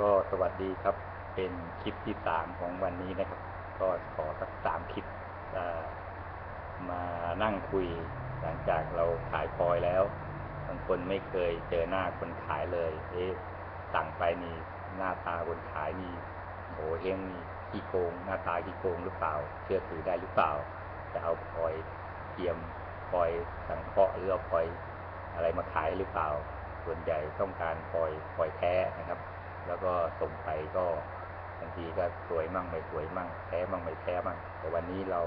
ก็สวัสดีครับ เป็นคลิปที่สามของวันนี้นะครับ ก็ขอสักสามคลิปมานั่งคุย หลังจากเราขายพลอยแล้ว บางคนไม่เคยเจอหน้าคนขายเลย เอ๊ะสั่งไปนี่หน้าตาคนขายนี่โหเฮงนี่ขี้โกง หน้าตาขี้โกงหรือเปล่า เชื่อถือได้หรือเปล่า จะเอาพลอยเทียมพลอยสังเคราะห์หรือเอาพลอยอะไรมาขายหรือเปล่า ส่วนใหญ่ต้องการพลอยพลอยแท้นะครับ แล้วก็ส่งไปก็บางทีก็สวยมั่งไม่สวยมั่งแท้มั่งไม่แท้มั่งแต่วันนี้เรา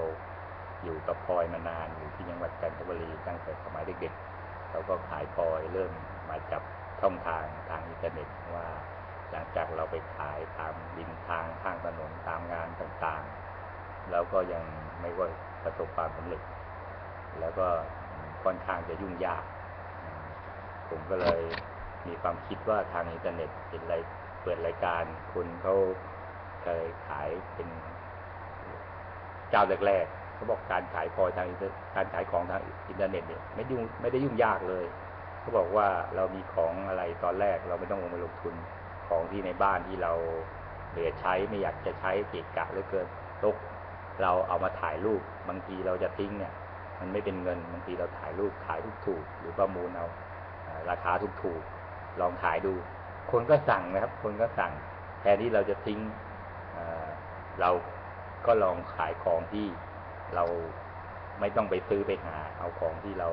อยู่กับพลอยมานานอยู่ที่จังหวัดจันทบุรีตั้งแต่สมัยเด็กๆเราก็ขายพลอยเริ่มมาจับช่องทางทางอินเทอร์เน็ตว่าหลังจากเราไปขายตามริมทางข้างถนนตามงานต่างๆ แล้วก็ยังไม่ว่าประสบความสำเร็จ แล้วก็ค่อนข้างจะยุ่งยาก ผมก็เลยมีความคิดว่าทางอินเทอร์เน็ตเป็นอะไร ปิดรายการ คุณเขาเคยขายเป็นเจ้าแรกๆเขาบอกการขายพลอยทางอินเทอร์การขายของทางอินเทอร์เน็ตเนี่ยไม่ยุ่งไม่ได้ยุ่งยากเลยเขาบอกว่าเรามีของอะไรตอนแรก เราไม่ต้องลงไปลงทุนของที่ในบ้านที่เราเหลือใช้ไม่อยากจะใช้เกะกะเหลือเกินตกเราเอามาถ่ายรูปบางทีเราจะทิ้งเนี่ย มันไม่เป็นเงินบางทีเราถ่ายรูปขายถูกๆหรือประมูลเอาราคาถูกๆลองขายดู คนก็สั่งนะครับ คนก็สั่งแทนที่เราจะทิ้งเราก็ลองขายของที่เราไม่ต้องไปซื้อไปหา เอาของที่เรา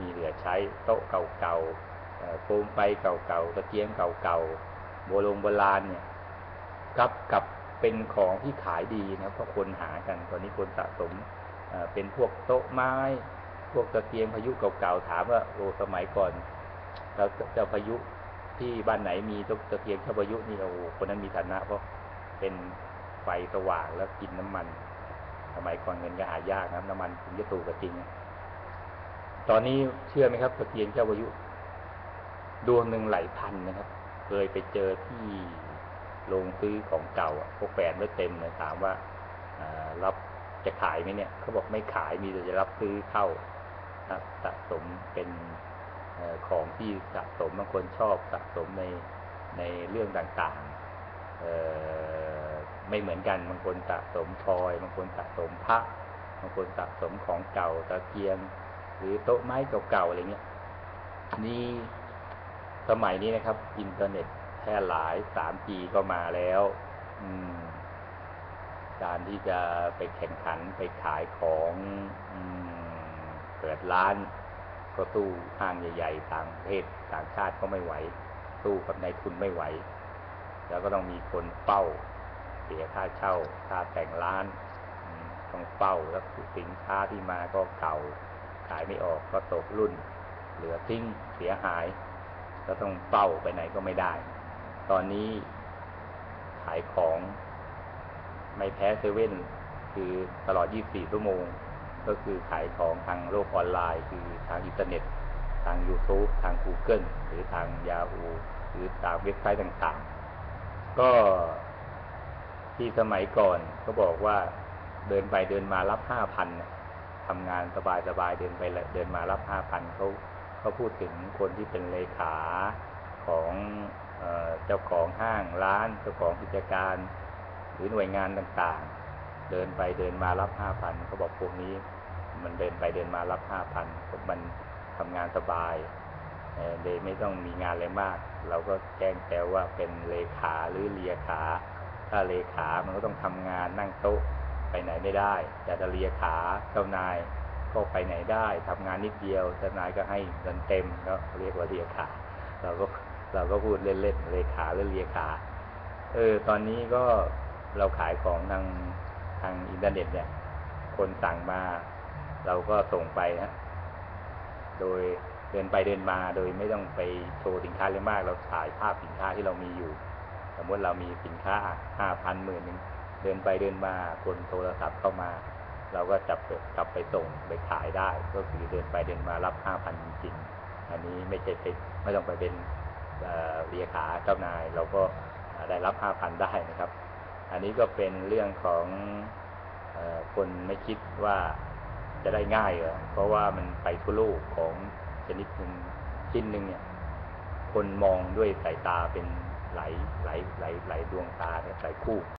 มีเหลือใช้โต๊ะเก่าๆโคมไฟเก่าๆตะเกียงเก่าๆโบราณโบราณเนี่ยกับกับเป็นของที่ขายดีนะครับเพราะคนหากันตอนนี้คนสะสมเเป็นพวกโต๊ะไม้ พวกตะเกียงพายุเก่าๆถามว่าโอ้สมัยก่อนเราจ้าพายุ ที่บ้านไหนมีตะเกียงเจ้าพายุนี่โอ้โหคนนั้นมีฐานะเพราะเป็นไฟสว่างแล้วกินน้ำมันสมัยก่อนเงินก็หายากนะน้ำมันถึงจะถูกกว่าจริง ตอนนี้เชื่อไหมครับตะเกียงเจ้าพายุดวงหนึ่งหลายพันนะครับ เคยไปเจอที่โรงซื้อของเก่าอะพวกแฟนไว้เต็มเลยถามว่าอรับจะขายไหมเนี่ยเขาบอกไม่ขายมีแต่จะรับซื้อเข้าสะสมเป็น ของที่สะสมบางคนชอบสะสมในในเรื่องต่างๆไม่เหมือนกันบางคนสะสมพลอยบางคนสะสมพระบางคนสะสมของเก่าตะเกียง หรือโต๊ะไม้เก่าๆอะไรเงี้ยนี่สมัยนี้นะครับ อินเทอร์เน็ตแพร่หลาย 3G ก็มาแล้ว อืม การที่จะไปแข่งขันไปขายของอมเปิดร้าน ก็ตู้ห้างใหญ่ ๆ ต่างประเทศต่างชาติก็ไม่ไหว ตู้กับนายทุนไม่ไหว แล้วก็ต้องมีคนเฝ้า เสียค่าเช่าค่าแต่งร้านต้องเฝ้าแล้วสินค้าที่มาก็เก่าขายไม่ออกก็ตกรุ่น เหลือทิ้งเสียหาย ก็ต้องเฝ้าไปไหนก็ไม่ได้ ตอนนี้ขายของไม่แพ้เซเว่นคือตลอด 24 ชั่วโมง ก็คือขายของทางโลกออนไลน์ คือทางอินเทอร์เน็ต ทาง YouTube ทาง Google หรือทาง Yahoo หรือตามเว็บไซต์ต่างๆ ก็ที่สมัยก่อนก็บอกว่าเดินไปเดินมารับ5,000ทำงานสบายๆเดินไปเดินมารับ5,000เขาเขาพูดถึงคนที่เป็นเลขาของเอเจ้าของห้างร้านเจ้าของกิจการ หรือหน่วยงานต่างๆ เดินไปเดินมารับห้าพันเขาบอกพวกนี้ มันเดินไปเดินมารับห้าพันมันทำงานสบายเลยไม่ต้องมีงานอะไรมาก เราก็แจ้งแซวว่าเป็นเลขาหรือเลียขา ถ้าเลขามันก็ต้องทำงานนั่งโต๊ะไปไหนไม่ได้ แต่ถ้าเลียขาเจ้านายก็ไปไหนได้ทำงานนิดเดียวเจ้านายก็ให้เงินเต็มก็เรียกว่าเลียขา เราก็เราก็พูดเล่นๆเลขาหรือเลียขา เออ ตอนนี้ก็เราขายของทาง ทางอินเทอร์เน็ตเนี่ย คนสั่งมา เราก็ส่งไปฮะโดยเดินไปเดินมาโดยไม่ต้องไปโชว์สินค้าเลยมาก เราถ่ายภาพสินค้าที่เรามีอยู่ สมมติเรามีสินค้าห้าพันหมื่นหนึ่งเดินไปเดินมาคนโทรศัพท์เข้ามา เราก็จับกลับไปส่งไปขายได้ ก็คือเดินไปเดินมารับห้าพันจริงๆอันนี้ไม่ใช่เป็นไม่ต้องไปเป็นเอ่อเรียขาเจ้านาย เราก็ได้รับห้าพันได้นะครับ อันนี้ก็เป็นเรื่องของอคนไม่คิดว่าจะได้ง่ายเหรอเพราะว่ามันไปทั่วโลกของชนิดหนึ่งชิ้นหนึ่งเนี่ย คนมองด้วยสายตาเป็นหลายหลายหลายหลายดวงตานะครับหลายคู่